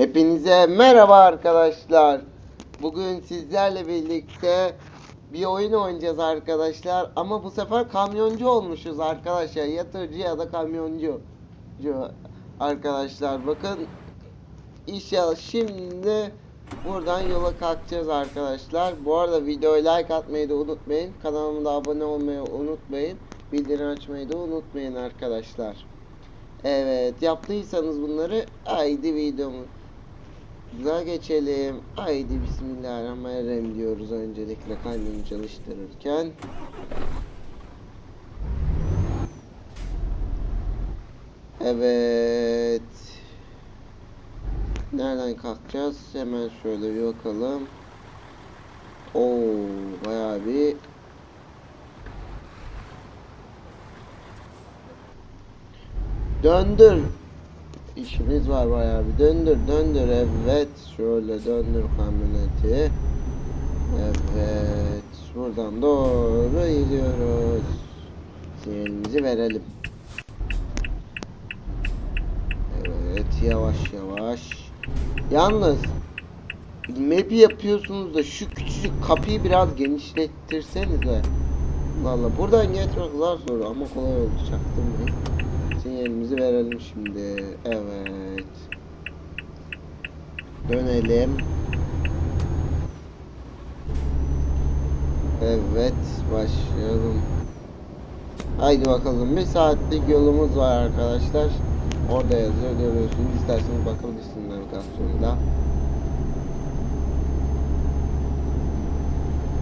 Hepinize merhaba arkadaşlar. Bugün sizlerle birlikte bir oyun oynayacağız arkadaşlar. Ama bu sefer kamyoncu olmuşuz arkadaşlar. Yatırıcı ya da kamyoncu. Cu- Arkadaşlar bakın. İnşallah şimdi buradan yola kalkacağız arkadaşlar. Bu arada videoya like atmayı da unutmayın. Kanalıma abone olmayı unutmayın. Bildirim açmayı da unutmayın arkadaşlar. Evet yaptıysanız bunları haydi videomu Güzel geçelim. Haydi bismillahirrahmanirrahim diyoruz öncelikle kalbimi çalıştırırken. Evet. Nereden kalkacağız? Hemen şöyle bir bakalım. Oo, bayağı bir Döndür. İşimiz var bayağı bir. Döndür, döndür. Evet. Şöyle döndür kamyoneti. Evet. Buradan doğru gidiyoruz. Sinyalimizi verelim. Evet. Yavaş yavaş. Yalnız map'i yapıyorsunuz da şu küçücük kapıyı biraz genişlettirsenize. Valla buradan geçmek zor soru ama kolay oldu çaktırmayın. Sinyalimizi verelim şimdi. Evet. Dönelim. Evet, başlayalım. Haydi bakalım. Bir saatlik yolumuz var arkadaşlar. Orada yazıyor görüyorsunuz. İsterseniz bakabilirsiniz navigasyonda.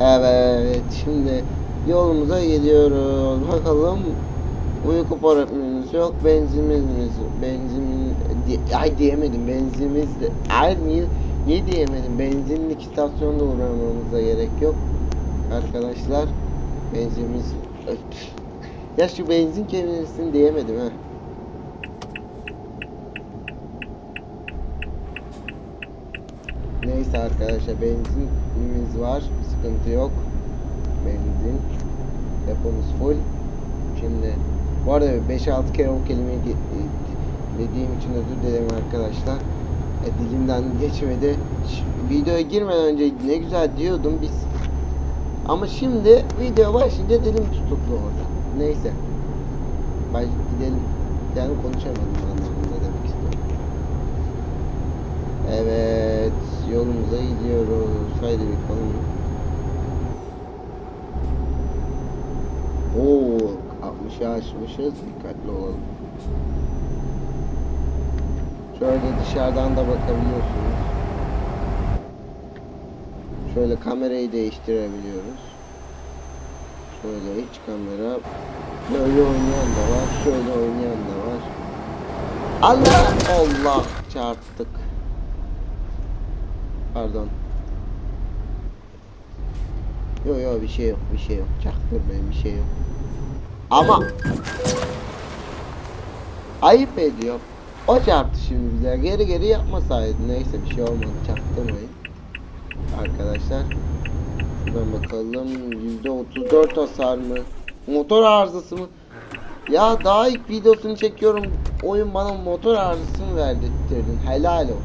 Evet, şimdi yolumuza gidiyoruz. Bakalım Uyku paralarımız yok, benzinimiz, benzin, ay diyemedim, benzinimiz de, ay niye, niye diyemedim, benzinlik istasyonda uğramamıza gerek yok. Arkadaşlar, benzinimiz, ya şu benzin kelimesini diyemedim ha. Neyse arkadaşlar benzinimiz var, sıkıntı yok, benzin, depomuz full, şimdi bu arada 5-6 kere o kelimeyi ge- dediğim için özür dilerim arkadaşlar. E, dilimden geçmedi. Ş- videoya girmeden önce ne güzel diyordum biz. Ama şimdi video başlayınca dilim tutuklu orada. Neyse. Baş gidelim. Yani konuşamadım anlamında demek istiyorum. Evet. Yolumuza gidiyoruz. Haydi bakalım. Oo, 60'ı aşmışız. Dikkatli olalım. Şöyle dışarıdan da bakabiliyorsunuz. Şöyle kamerayı değiştirebiliyoruz. Şöyle iç kamera. Böyle oynayan da var. Şöyle oynayan da var. Allah Allah çarptık. Pardon. Yok yok bir şey yok bir şey yok. Çaktırmayın bir şey yok. Ama ayıp ediyor. O çarptı şimdi bize. Geri geri yapmasaydı. Neyse bir şey olmadı. Çaktırmayın. Arkadaşlar. Şuradan bakalım. %34 hasar mı? Motor arızası mı? Ya daha ilk videosunu çekiyorum. Oyun bana motor arızasını verdirttirdin. Helal olsun.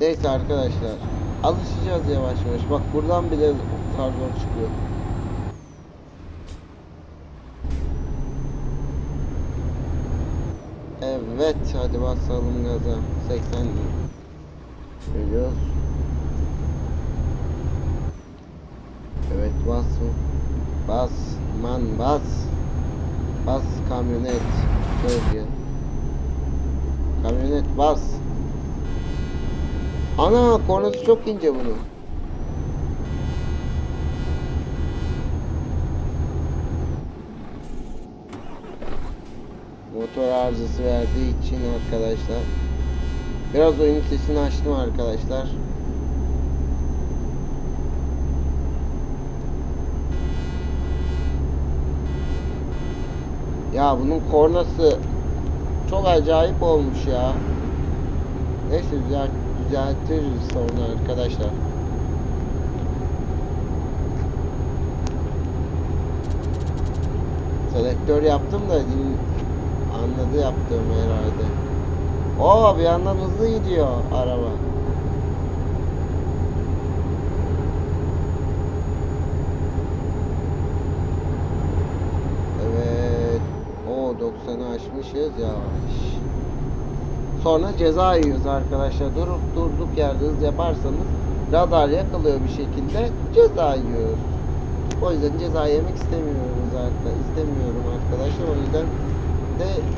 Neyse arkadaşlar. Alışacağız yavaş yavaş. Bak buradan bile karbon çıkıyor. Evet hadi basalım gaza. 80 Geliyoruz. Evet bas. Bas. Man bas. Bas kamyonet. Şöyle. Kamyonet bas. Ana kornası çok ince bunun. Motor arızası verdiği için arkadaşlar. Biraz oyun sesini açtım arkadaşlar. Ya bunun kornası çok acayip olmuş ya. Neyse düzelt, düzeltiriz sonra arkadaşlar. Selektör yaptım da Anladı yaptığımı herhalde. Oo bir yandan hızlı gidiyor araba. Evet. O 90'ı aşmışız yavaş. Sonra ceza yiyoruz arkadaşlar. Durup durduk yerde hız yaparsanız radar yakalıyor bir şekilde ceza yiyoruz. O yüzden ceza yemek istemiyoruz arkadaşlar. istemiyorum arkadaşlar. O yüzden de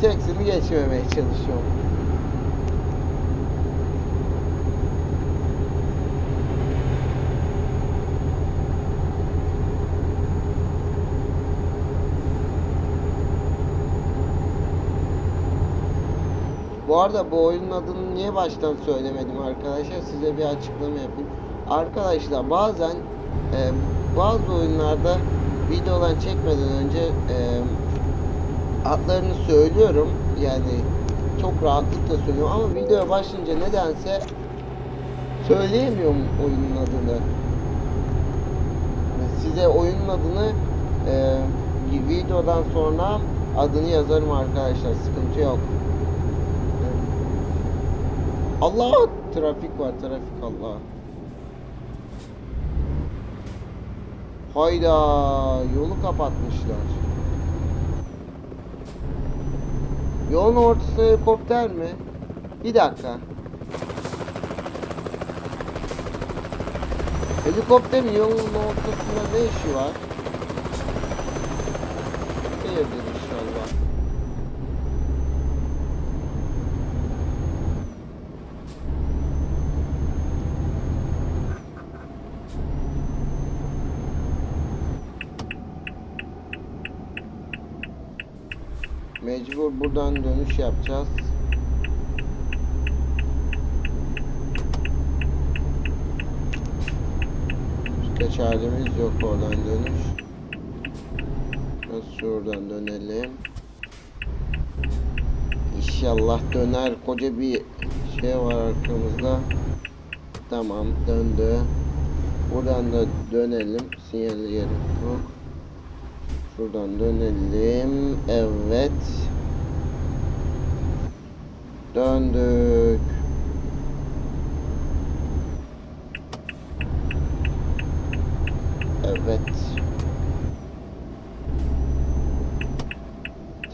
seksimi geçmemeye çalışıyorum. Bu arada bu oyunun adını niye baştan söylemedim arkadaşlar? Size bir açıklama yapayım. Arkadaşlar bazen e, bazı oyunlarda videodan çekmeden önce e, adlarını söylüyorum. Yani çok rahatlıkla söylüyorum ama videoya başlayınca nedense söyleyemiyorum oyunun adını. Size oyunun adını e, videodan sonra adını yazarım arkadaşlar. Sıkıntı yok. Allah trafik var trafik Allah. Hayda yolu kapatmışlar. Yolun ortası helikopter mi? Bir dakika. Helikopterin yolun ortasında ne işi var? Hayırdır inşallah. Buradan dönüş yapacağız. Başka çaremiz yok oradan dönüş. Nasıl şuradan dönelim. İnşallah döner. Koca bir şey var arkamızda. Tamam döndü. Buradan da dönelim. Sinyal gerek yok. Şuradan dönelim. Evet. Döndük. Evet.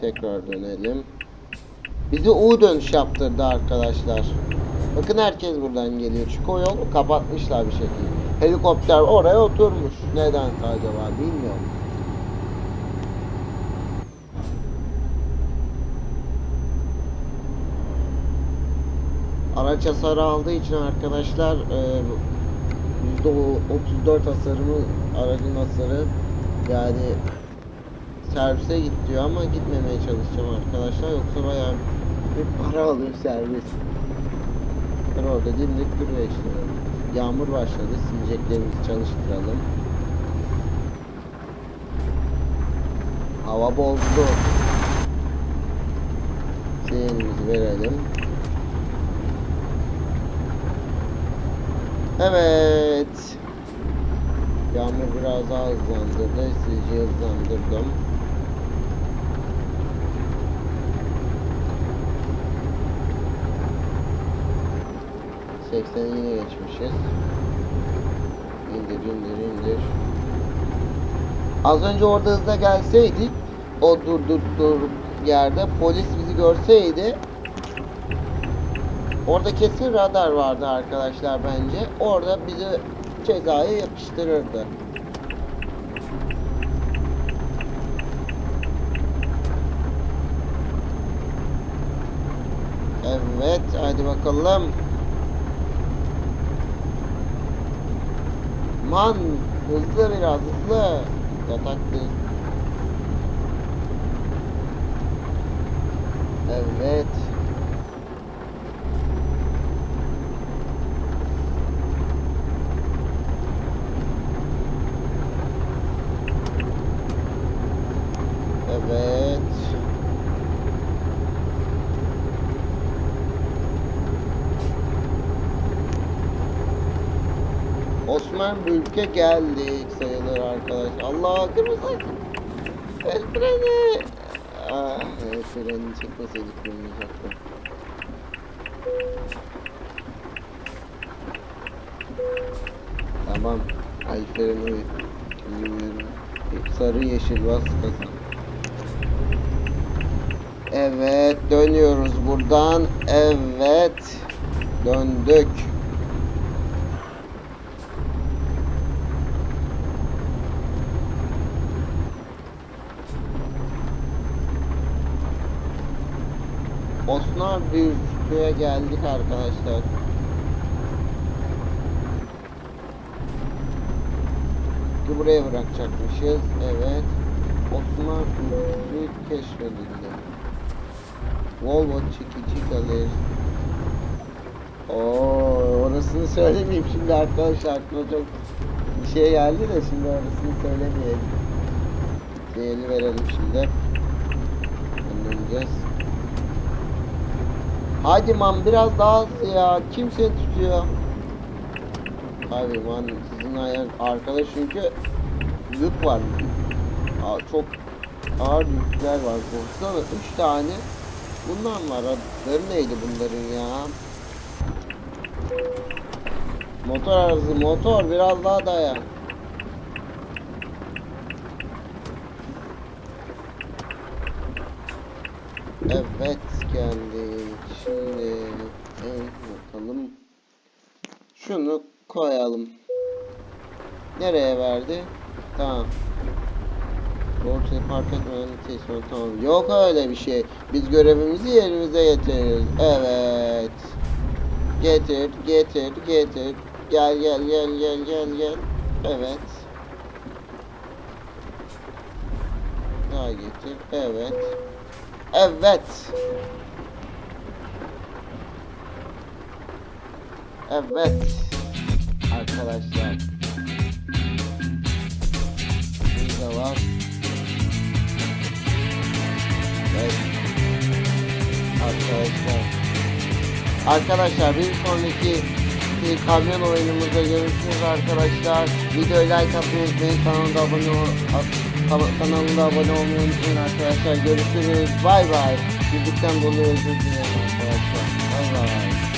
Tekrar dönelim. Bizi U dönüş yaptırdı arkadaşlar. Bakın herkes buradan geliyor. Çünkü o yolu kapatmışlar bir şekilde. Helikopter oraya oturmuş. Neden acaba bilmiyorum. Araç hasarı aldığı için arkadaşlar e, %34 hasarımı aracın hasarı yani servise git diyor ama gitmemeye çalışacağım arkadaşlar yoksa bayağı bir para alıyor servis. Ben orada dimdik duruyor işte. Yağmur başladı. Sileceklerimizi çalıştıralım. Hava bozdu. Sinyalimizi verelim. Evet. Yağmur biraz daha hızlandırdı. Sizce hızlandırdım. Seksen yine geçmişiz. İndir indir indir. Az önce orada hızla gelseydik o dur dur dur yerde polis bizi görseydi Orada kesin radar vardı arkadaşlar bence. Orada bizi cezaya yapıştırırdı. Evet, hadi bakalım. Man, hızlı biraz hızlı. Yatak değil. Evet. Osman Bülk'e geldik sayılır arkadaş. Allah kırmızı. El freni. Ah, el frenini çekmeseydik olacaktı? Tamam. Ay freni. Sarı yeşil bas kazan. Evet dönüyoruz buradan. Evet. Döndük. Osman Büyükköye geldik arkadaşlar. Ki buraya bırakacakmışız. Evet. Osman Büyük keşfedildi. Volvo çekici kalır. Oo, orasını söylemeyeyim şimdi arkadaşlar aklıma çok bir şey geldi de şimdi orasını söylemeyelim. Değeri verelim şimdi. Anlayacağız. Hadi man biraz daha hızlı ya. Kim seni tutuyor? Abi man sizin ayar arkadaş çünkü yük var. Aa, çok ağır yükler var. Baksana 3 tane. Bundan var. Adları neydi bunların ya? Motor arızı motor biraz daha dayan. Evet geldik. Bakalım. Şunu koyalım. Nereye verdi? Tamam. Ortaya park etmeden teslim tamam. Yok öyle bir şey. Biz görevimizi yerimize getiririz. Evet. Getir, getir, getir. Gel, gel, gel, gel, gel, gel. Evet. Daha getir. Evet. Evet. Evet. Arkadaşlar. Burada var. Evet. Arkadaşlar. Arkadaşlar bir sonraki bir kamyon oyunumuzda görüşürüz arkadaşlar. Videoyu like atmayı unutmayın. Kanalda abone ol kanalımda abone olmayı unutmayın arkadaşlar. Görüşürüz. Bay bay. Birlikten dolayı özür dilerim arkadaşlar. Bay bay.